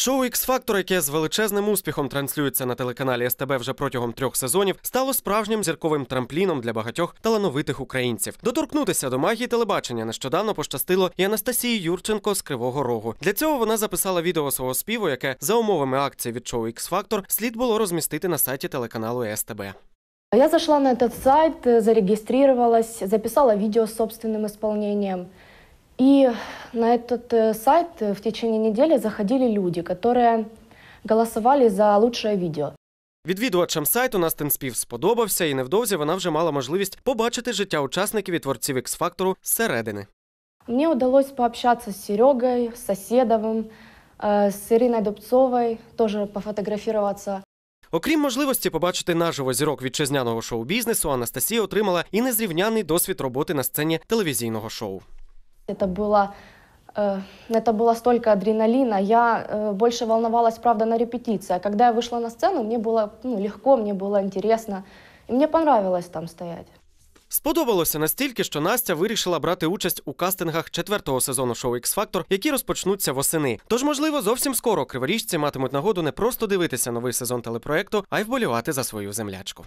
Шоу x Factor, яке з величезним успіхом транслюється на телеканалі СТБ вже протягом трьох сезонів, стало справжнім зірковим трампліном для багатьох талановитих українців. Доторкнутися до магії телебачення нещодавно пощастило і Анастасії Юрченко з Кривого Рогу. Для цього вона записала відео свого співу, яке за умовами акції від шоу x Factor слід було розмістити на сайті телеканалу СТБ. Я зашла на этот сайт, э, зарегистрировалась, записала видео с собственным исполнением. И на этот э, сайт э, в течение недели заходили люди, которые голосовали за лучшее видео. Відвідувачам сайту Настин спів сподобався, і невдовзі вона вже мала можливість побачити життя учасників і творців x Factor зсередини. Мне удалось пообщаться с Серегой, с Соседовым, э, с Ириной Дубцовой, тоже пофотографироваться. Окрім можливості побачити наживо зірок вітчизняного шоу-бізнесу, Анастасія отримала і незрівнянний досвід роботи на сцені телевізійного шоу. Это было, э, это было столько адреналина. Я э, больше волновалась, правда, на репетиции. А когда я вышла на сцену, мне было ну, легко, мне было интересно. И мне понравилось там стоять. Сподобалося настільки, що Настя вирішила брати участь у кастингах четвертого сезону шоу x Factor, які розпочнуться восени. Тож, можливо, зовсім скоро криворіжці матимуть нагоду не просто дивитися новий сезон телепроекту, а й вболівати за свою землячку.